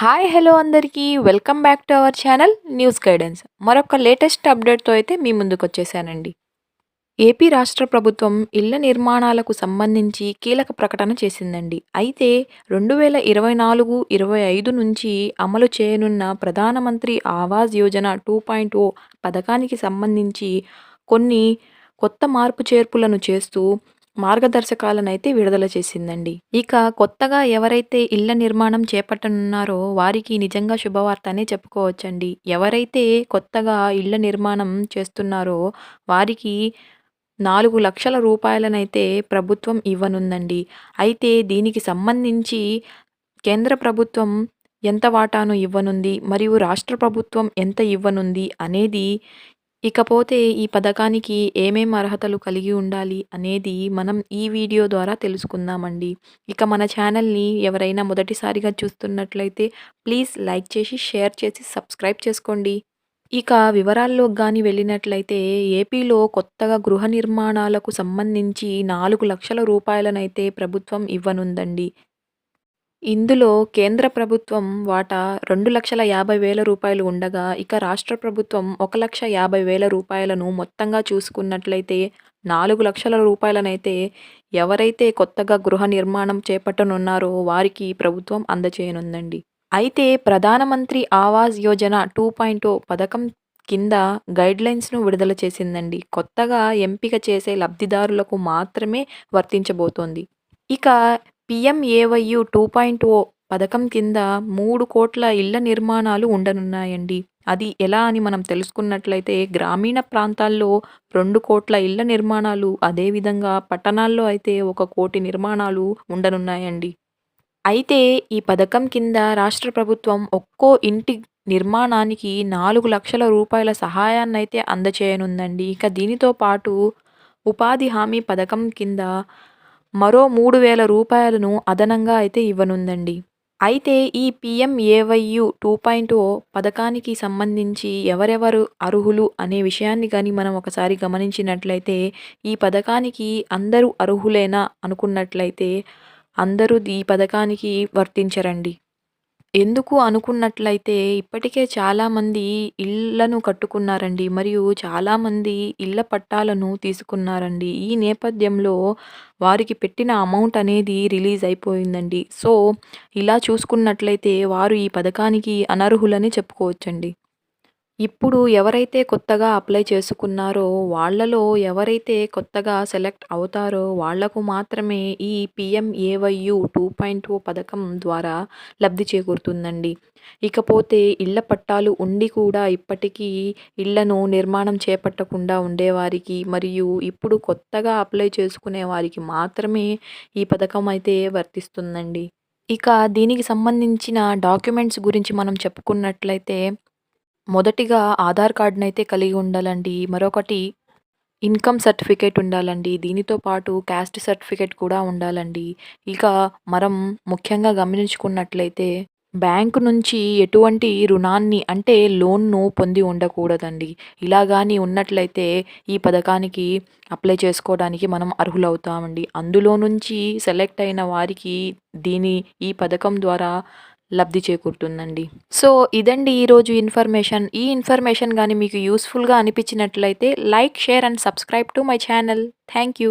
Hi hello అందరికీ. Welcome back to our channel news guidance మరొక latest అప్డేట్తో అయితే మీ ముందుకు వచ్చేసానండి. ఏపీ రాష్ట్ర ప్రభుత్వం ఇళ్ళ నిర్మాణాలకు సంబంధించి కీలక ప్రకటన చేసిందండి. అయితే రెండు వేల ఇరవై నాలుగు ఇరవై ఐదు నుంచి అమలు చేయనున్న Pradhan Mantri Awas Yojana two point O పథకానికి సంబంధించి కొన్ని కొత్త మార్పు చేర్పులను చేస్తూ మార్గదర్శకాలనైతే విడుదల చేసిందండి. ఇక కొత్తగా ఎవరైతే ఇళ్ళ నిర్మాణం చేపట్టనున్నారో వారికి నిజంగా శుభవార్త అనే చెప్పుకోవచ్చండి. ఎవరైతే కొత్తగా ఇళ్ళ నిర్మాణం చేస్తున్నారో వారికి నాలుగు లక్షల రూపాయలనైతే ప్రభుత్వం ఇవ్వనుందండి. అయితే దీనికి సంబంధించి కేంద్ర ప్రభుత్వం ఎంత వాటాను ఇవ్వనుంది? మరియు రాష్ట్ర ప్రభుత్వం ఎంత ఇవ్వనుంది? అనేది ఇకపోతే ఈ పథకానికి ఏమేం అర్హతలు కలిగి ఉండాలి అనేది మనం ఈ వీడియో ద్వారా తెలుసుకుందామండి. ఇక మన ఛానల్ని ఎవరైనా మొదటిసారిగా చూస్తున్నట్లయితే ప్లీజ్ లైక్ చేసి షేర్ చేసి సబ్స్క్రైబ్ చేసుకోండి. ఇక వివరాల్లోకి కానీ వెళ్ళినట్లయితే ఏపీలో కొత్తగా గృహ నిర్మాణాలకు సంబంధించి నాలుగు లక్షల రూపాయలనైతే ప్రభుత్వం ఇవ్వనుందండి. ఇందులో కేంద్ర ప్రభుత్వం వాటా రెండు లక్షల యాభై వేల రూపాయలు ఉండగా ఇక రాష్ట్ర ప్రభుత్వం ఒక లక్ష యాభై వేల రూపాయలను మొత్తంగా చూసుకున్నట్లయితే నాలుగు లక్షల రూపాయలనైతే ఎవరైతే కొత్తగా గృహ నిర్మాణం చేపట్టనున్నారో వారికి ప్రభుత్వం అందచేయనుందండి. అయితే Pradhan Mantri Awas Yojana two point O పథకం కింద గైడ్లైన్స్ను విడుదల చేసిందండి. కొత్తగా ఎంపిక చేసే లబ్ధిదారులకు మాత్రమే వర్తించబోతోంది. ఇక పిఎంఏవైయు టూ పాయింట్ ఓ పథకం కింద మూడు కోట్ల ఇళ్ళ నిర్మాణాలు ఉండనున్నాయండి. అది ఎలా అని మనం తెలుసుకున్నట్లయితే గ్రామీణ ప్రాంతాల్లో రెండు కోట్ల ఇళ్ళ నిర్మాణాలు అదేవిధంగా పట్టణాల్లో అయితే ఒక కోటి నిర్మాణాలు ఉండనున్నాయండి. అయితే ఈ పథకం కింద రాష్ట్ర ప్రభుత్వం ఒక్కో ఇంటి నిర్మాణానికి నాలుగు లక్షల రూపాయల సహాయాన్నైతే అందచేయనుందండి. ఇక దీనితో పాటు ఉపాధి హామీ పథకం కింద మరో మూడు వేల రూపాయలను అదనంగా అయితే ఇవ్వనుందండి. అయితే ఈ పిఎంఏవైయు టూ పాయింట్ ఓ పథకానికి సంబంధించి ఎవరెవరు అర్హులు అనే విషయాన్ని కానీ మనం ఒకసారి గమనించినట్లయితే ఈ పథకానికి అందరూ అర్హులేనా అనుకున్నట్లయితే అందరూ ఈ పథకానికి వర్తించరండి. ఎందుకు అనుకున్నట్లయితే ఇప్పటికే చాలామంది ఇళ్ళను కట్టుకున్నారండి. మరియు చాలామంది ఇళ్ళ పట్టాలను తీసుకున్నారండి. ఈ నేపథ్యంలో వారికి పెట్టిన అమౌంట్ అనేది రిలీజ్ అయిపోయిందండి. సో ఇలా చూసుకున్నట్లయితే వారు ఈ పథకానికి అనర్హులని చెప్పుకోవచ్చండి. ఇప్పుడు ఎవరైతే కొత్తగా అప్లై చేసుకున్నారో వాళ్ళలో ఎవరైతే కొత్తగా సెలెక్ట్ అవుతారో వాళ్ళకు మాత్రమే ఈ పిఎంఏవైయు టూ పాయింట్ ఓ పథకం ద్వారా లబ్ధి చేకూరుతుందండి. ఇకపోతే ఇళ్ళ పట్టాలు ఉండి కూడా ఇప్పటికీ ఇళ్ళను నిర్మాణం చేపట్టకుండా ఉండేవారికి మరియు ఇప్పుడు కొత్తగా అప్లై చేసుకునే వారికి మాత్రమే ఈ పథకం అయితే వర్తిస్తుందండి. ఇక దీనికి సంబంధించిన డాక్యుమెంట్స్ గురించి మనం చెప్పుకున్నట్లయితే మొదటిగా ఆధార్ కార్డ్‌నైతే కలిగి ఉండాలండి. మరొకటి ఇన్‌కమ్ సర్టిఫికేట్ ఉండాలండి. దీనితో పాటు క్యాస్ట్ సర్టిఫికేట్ కూడా ఉండాలండి. ఇక మనం ముఖ్యంగా గమనించుకున్నట్లయితే బ్యాంకు నుంచి ఎటువంటి రుణాన్ని అంటే లోన్‌ను పొంది ఉండకూడదండి. ఇలా కానీ ఉన్నట్లయితే ఈ పథకానికి అప్లై చేసుకోవడానికి మనం అర్హులవుతామండి. అందులో నుంచి సెలెక్ట్ అయిన వారికి దీని ఈ పథకం ద్వారా లబ్ధి చేకూరుతుందండి. సో ఇదండి ఈరోజు ఇన్ఫర్మేషన్. ఈ ఇన్ఫర్మేషన్ కానీ మీకు యూస్ఫుల్గా అనిపించినట్లయితే like share and subscribe to my channel. Thank you